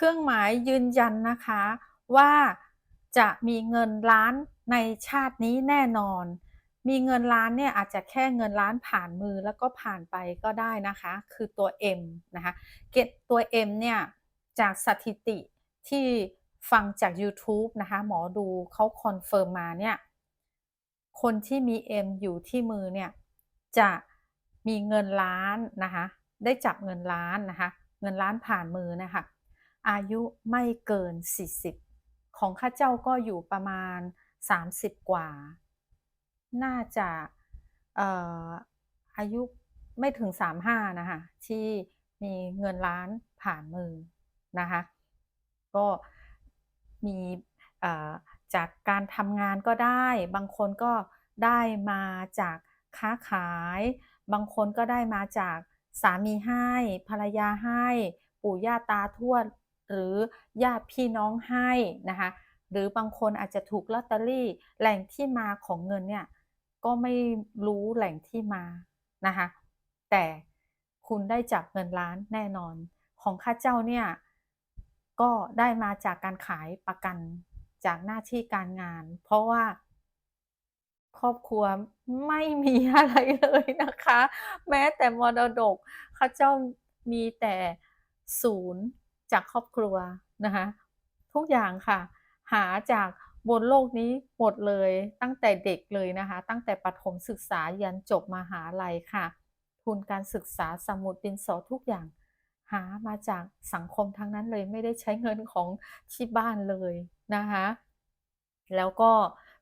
เครื่องหมายยืนยันนะคะ ว่าจะมีเงินล้านในชาตินี้แน่นอน มีเงินล้านเนี่ยอาจจะแค่เงินล้านผ่านมือแล้วก็ผ่านไปก็ได้นะคะ คือตัว M นะคะเกตตัว M เนี่ยจากสถิติที่ฟังจาก YouTube นะคะหมอดูเขาคอนเฟิร์มมาเนี่ยคนที่มี M อยู่ที่มือเนี่ยจะมีเงินล้านนะคะ ได้จับเงินล้านนะคะ เงินล้านผ่านมือนะคะ อายุไม่เกิน 40 ของข้าเจ้าก็อยู่ประมาณ 30 กว่า น่าจะเอ่ออายุไม่ถึง 35 นะคะ ที่มีเงินล้านผ่านมือนะคะ ก็มีจากการทำงานก็ได้ บางคนก็ได้มาจากค้าขาย บางคนก็ได้มาจากสามีให้ภรรยาให้ปู่ย่าตาทวด หรือญาติพี่น้องให้นะคะหรือบางคนอาจจะถูกลอตเตอรี่แหล่งที่มาของเงินเนี่ยก็ไม่รู้แหล่งที่มานะคะแต่คุณได้จับเงินล้านแน่นอน ของข้าเจ้าเนี่ยก็ได้มาจากการขายประกันจากหน้าที่การงาน เพราะว่า ครอบครัวไม่มีอะไรเลยนะคะ แม้แต่มรดกข้าเจ้ามีแต่ศูนย์ จากครอบครัวนะคะทุกอย่างค่ะ หาจากบนโลกนี้หมดเลยตั้งแต่เด็กเลยนะคะ ตั้งแต่ประถมศึกษายันจบมหาลัยค่ะ ทุนการศึกษาสมุดดินสอทุกอย่าง หามาจากสังคมทั้งนั้นเลยไม่ได้ใช้เงินของที่บ้านเลยนะคะแล้วก็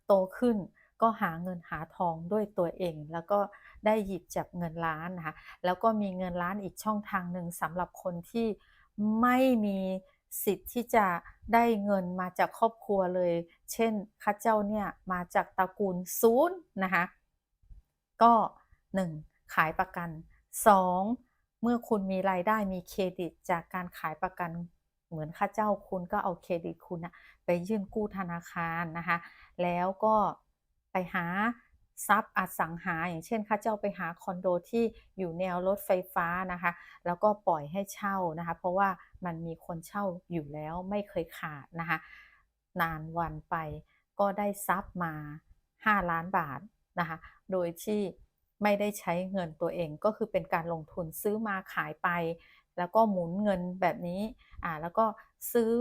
โตขึ้นก็หาเงินหาทองด้วยตัวเอง แล้วก็ได้หยิบจับเงินล้านนะคะแล้วก็มีเงินล้านอีกช่องทางหนึ่งสำหรับคนที่ ไม่มีสิทธิ์ที่จะได้เงินมาจากครอบครัวเลย เช่นข้าเจ้าเนี่ยมาจากตระกูลศูนย์นะคะ ก็ 1. ขายประกัน 2. เมื่อคุณมีรายได้มีเครดิตจากการขายประกันเหมือนข้าเจ้าคุณก็เอาเครดิตคุณนะไปยื่นกู้ธนาคารนะคะ แล้วก็ไปหา ทรัพย์อสังหา อย่างเช่น ข้าเจ้าไปหาคอนโดที่อยู่แนวรถไฟฟ้านะคะ แล้วก็ปล่อยให้เช่านะคะ เพราะว่ามันมีคนเช่าอยู่แล้วไม่เคยขาดนะคะ นานวันไปก็ได้ทรัพย์มา 5 ล้านบาทนะคะ โดยที่ไม่ได้ใช้เงินตัวเองก็คือเป็นการลงทุนซื้อมาขายไป แล้วก็หมุนเงินแบบนี้อ่าแล้วก็ซื้อ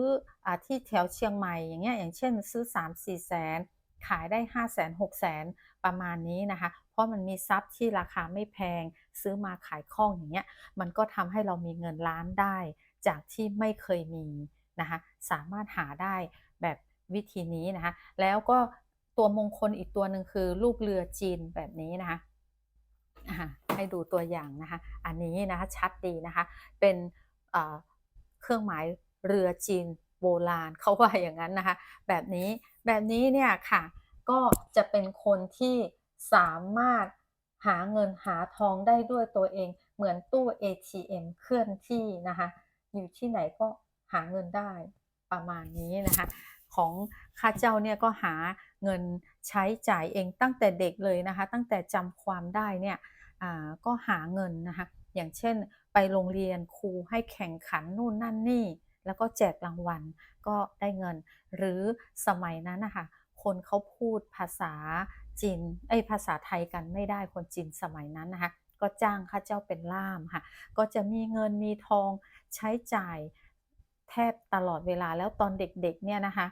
อ่าที่แถวเชียงใหม่อย่างเงี้ยอย่างเช่น ซื้อ 3-4 แสน ขายได้ 5 0 0 0 0 0 6 0 0 0 0ประมาณนี้นะคะ เพราะมันมีทรัพย์ที่ราคาไม่แพง ซื้อมาขายคล่องอย่างเงี้ย มันก็ทำให้เรามีเงินล้านได้ จากที่ไม่เคยมีนะคะ สามารถหาได้แบบวิธีนี้นะคะ แล้วก็ตัวมงคลอีกตัวหนึ่งคือลูกเรือจีนแบบนี้นะคะให้ดูตัวอย่างนะคะ อันนี้นะคะชัดดีนะคะ เป็นเครื่องหมายเรือจีน โบราณเขาว่าอย่างนั้นนะคะ แบบนี้แบบนี้เนี่ยค่ะ ก็จะเป็นคนที่สามารถหาเงินหาทองได้ด้วยตัวเอง เหมือนตู้ ATM เคลื่อนที่นะคะ อยู่ที่ไหนก็หาเงินได้ประมาณนี้นะคะ ของข้าเจ้าเนี่ยก็หาเงินใช้จ่ายเองตั้งแต่เด็กเลยนะคะ ตั้งแต่จำความได้เนี่ยก็หาเงินนะคะ อย่างเช่นไปโรงเรียนครูให้แข่งขันนู่นนั่นนี่ แล้วก็แจกรางวัลก็ได้เงิน หรือสมัยนั้นนะคะคนเขาพูดภาษาจีนไอ้ภาษาไทยกันไม่ได้คนจีนสมัยนั้นนะคะก็จ้างข้าเจ้าเป็นล่ามค่ะ ก็จะมีเงินมีทองใช้จ่ายแทบตลอดเวลาแล้วตอนเด็กๆเนี่ยนะคะ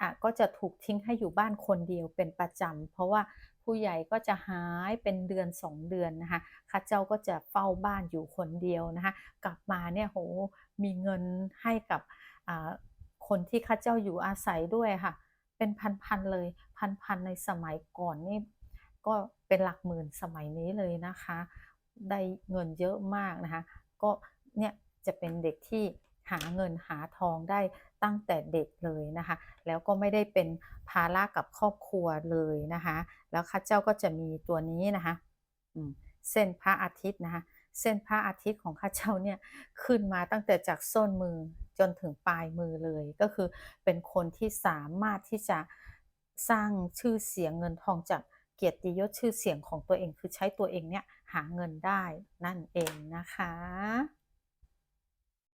อะก็จะถูกทิ้งให้อยู่บ้านคนเดียวเป็นประจำเพราะว่าผู้ใหญ่ก็จะหายเป็นเดือนสองเดือนนะคะข้าเจ้าก็จะเฝ้าบ้านอยู่คนเดียวนะคะกลับมาเนี่ยโหมีเงินให้กับคนที่ข้าเจ้าอยู่อาศัยด้วยค่ะ เป็นพันๆเลยพันๆในสมัยก่อนนี่ก็เป็นหลักหมื่นสมัยนี้เลยนะคะ ได้เงินเยอะมากนะคะ ก็เนี่ยจะเป็นเด็กที่ หาเงินหาทองได้ตั้งแต่เด็กเลยนะคะ แล้วก็ไม่ได้เป็นภาระกับครอบครัวเลยนะคะ แล้วข้าเจ้าก็จะมีตัวนี้นะคะเส้นพระอาทิตย์นะคะ เส้นพระอาทิตย์ของข้าเจ้าเนี่ยขึ้นมาตั้งแต่จากส้นมือจนถึงปลายมือเลย ก็คือเป็นคนที่สามารถที่จะสร้างชื่อเสียงเงินทองจากเกียรติยศชื่อเสียงของตัวเองคือใช้ตัวเองเนี่ยหาเงินได้นั่นเองนะคะ